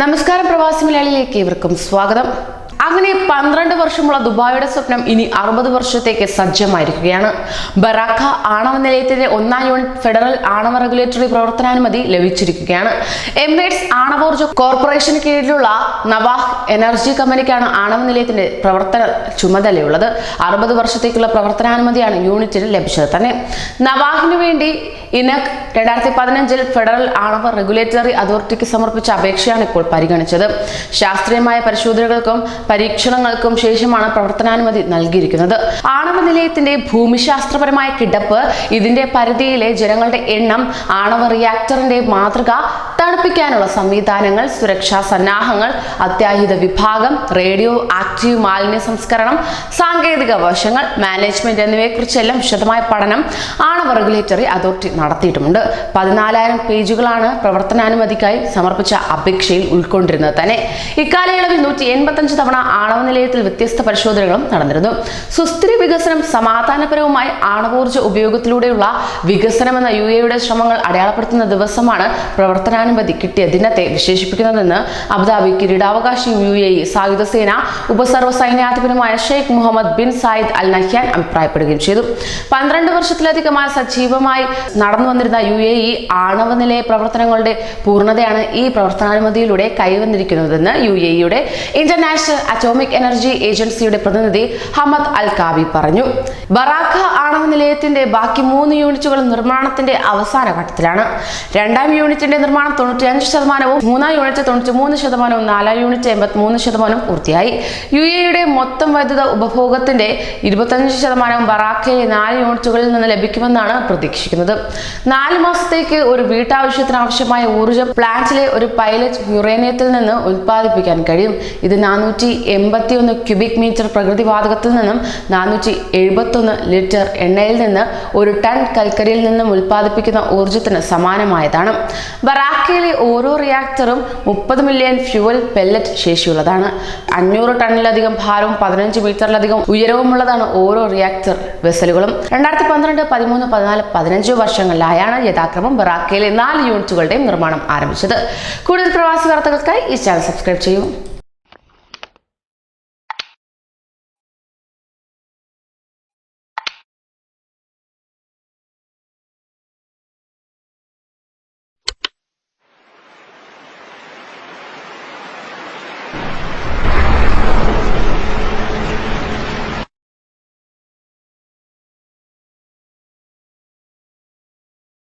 നമസ്കാരം പ്രവാസി മലയാളിയിലേക്ക് ഇവർക്കും സ്വാഗതം. അങ്ങനെ പന്ത്രണ്ട് വർഷമുള്ള ദുബായിയുടെ സ്വപ്നം ഇനി അറുപത് വർഷത്തേക്ക് സജ്ജമായിരിക്കുകയാണ്. ബറാഖ ആണവ നിലയത്തിന്റെ ഒന്നാം യൂണിറ്റ് ഫെഡറൽ ആണവ റെഗുലേറ്ററി പ്രവർത്തനാനുമതി ലഭിച്ചിരിക്കുകയാണ്. എമിറേറ്റ്സ് ആണവോർജ കോർപ്പറേഷന് കീഴിലുള്ള നവാഹ് എനർജി കമ്പനിക്കാണ് ആണവ നിലയത്തിന്റെ പ്രവർത്തന ചുമതലയുള്ളത്. അറുപത് വർഷത്തേക്കുള്ള പ്രവർത്തനാനുമതിയാണ് യൂണിറ്റിന് ലഭിച്ചത് തന്നെ. നവാഹിനു വേണ്ടി ഇനക് രണ്ടായിരത്തി പതിനഞ്ചിൽ ഫെഡറൽ ആണവ റെഗുലേറ്ററി അതോറിറ്റിക്ക് സമർപ്പിച്ച അപേക്ഷയാണ് ഇപ്പോൾ പരിഗണിച്ചത്. ശാസ്ത്രീയമായ പരിശോധനകൾക്കും പരീക്ഷണങ്ങൾക്കും ശേഷമാണ് പ്രവർത്തനാനുമതി നൽകിയിരിക്കുന്നത്. ആണവ നിലയത്തിന്റെ ഭൂമിശാസ്ത്രപരമായ കിടപ്പ് ഇതിന്റെ പരിധിയിലെ ജനങ്ങളുടെ എണ്ണം ആണവ റിയാക്ടറിന്റെ മാതൃക തണുപ്പിക്കാനുള്ള സംവിധാനങ്ങൾ സുരക്ഷാ സന്നാഹങ്ങൾ അത്യാഹിത വിഭാഗം റേഡിയോ ആക്റ്റീവ് മാലിന്യ സംസ്കരണം സാങ്കേതിക വശങ്ങൾ മാനേജ്മെന്റ് എന്നിവയെക്കുറിച്ചെല്ലാം വിശദമായ പഠനം ആണവ റെഗുലേറ്ററി അതോറിറ്റി നടത്തിയിട്ടുമുണ്ട്. പതിനാലായിരം പേജുകളാണ് പ്രവർത്തനാനുമതിക്കായി സമർപ്പിച്ച അപേക്ഷയിൽ ഉൾക്കൊണ്ടിരുന്നത് തന്നെ. ഇക്കാലയളവിൽ നൂറ്റി എൺപത്തഞ്ച് തവണ ആണവ നിലയത്തിൽ വ്യത്യസ്ത പരിശോധനകളും നടന്നിരുന്നു. സുസ്ഥിര വികസനം സമാധാനപരവുമായി ആണവോർജ ഉപയോഗത്തിലൂടെയുള്ള വികസനമെന്ന യു എയുടെ ശ്രമങ്ങൾ അടയാളപ്പെടുത്തുന്ന ദിവസമാണ് പ്രവർത്തനാനുമതി കിട്ടിയ ദിനത്തെ വിശേഷിപ്പിക്കുന്നതെന്ന് അബുദാബി കിരീടാവകാശി യു എ സായുധ സേന ഉപസർവ സൈന്യാധിപനുമായ Sheikh Mohammed bin Zayed Al Nahyan അഭിപ്രായപ്പെടുകയും ചെയ്തു. പന്ത്രണ്ട് വർഷത്തിലധികമായി സജീവമായി നടന്നു വന്നിരുന്ന യു എ ഇ ആണവ നിലയ പ്രവർത്തനങ്ങളുടെ പൂർണതയാണ് ഈ പ്രവർത്തനാനുമതിയിലൂടെ കൈവന്നിരിക്കുന്നതെന്ന് യു എ ഇയുടെ ഇന്റർനാഷണൽ അറ്റോമിക് എനർജി ഏജൻസിയുടെ പ്രതിനിധി ഹമദ് അൽ കാബി പറഞ്ഞു. ബറാഖ ആണവ നിലയത്തിന്റെ ബാക്കി മൂന്ന് യൂണിറ്റുകൾ നിർമ്മാണത്തിന്റെ അവസാന ഘട്ടത്തിലാണ്. രണ്ടാം യൂണിറ്റിന്റെ നിർമ്മാണം തൊണ്ണൂറ്റിയഞ്ച് ശതമാനവും മൂന്നാം യൂണിറ്റ് തൊണ്ണൂറ്റി മൂന്ന് ശതമാനവും നാലാം യൂണിറ്റ് എൺപത്തി മൂന്ന് ശതമാനവും പൂർത്തിയായി. യു എയുടെ മൊത്തം വൈദ്യുത ഉപഭോഗത്തിന്റെ ഇരുപത്തഞ്ച് ശതമാനവും ബറാഖയിലെ നാല് യൂണിറ്റുകളിൽ നിന്ന് ലഭിക്കുമെന്നാണ് പ്രതീക്ഷിക്കുന്നത്. നാല് മാസത്തേക്ക് ഒരു വീട്ടാവശ്യത്തിന് ആവശ്യമായ ഊർജം പ്ലാന്റിലെ ഒരു പൈലറ്റ് യുറേനിയത്തിൽ നിന്ന് ഉൽപ്പാദിപ്പിക്കാൻ കഴിയും. ഇത് നാനൂറ്റി എൺപത്തി ഒന്ന് ക്യൂബിക് മീറ്റർ പ്രകൃതിവാതകത്തിൽ നിന്നും നാനൂറ്റി എഴുപത്തൊന്ന് ലിറ്റർ എണ്ണയിൽ നിന്ന് ഒരു ടൺ കൽക്കരിയിൽ നിന്നും ഉൽപ്പാദിപ്പിക്കുന്ന ഊർജത്തിന് സമാനമായതാണ്. ബറാക്കയിലെ ഓരോ റിയാക്ടറും മുപ്പത് മില്യൺ ഫ്യൂവൽ പെല്ലറ്റ് ശേഷിയുള്ളതാണ്. അഞ്ഞൂറ് ടണ്ണിലധികം ഭാരവും പതിനഞ്ച് മീറ്ററിലധികം ഉയരവുമുള്ളതാണ് ഓരോ റിയാക്ടർ വെസലുകളും. രണ്ടായിരത്തി പന്ത്രണ്ട് പതിമൂന്ന് പതിനാല് പതിനഞ്ച് വർഷങ്ങളിലായാണ് യഥാക്രമം ബറാക്കയിലെ നാല് യൂണിറ്റുകളുടെയും നിർമ്മാണം ആരംഭിച്ചത്. കൂടുതൽ പ്രവാസി വാർത്തകൾക്കായി ഈ ചാനൽ സബ്സ്ക്രൈബ് ചെയ്യൂ.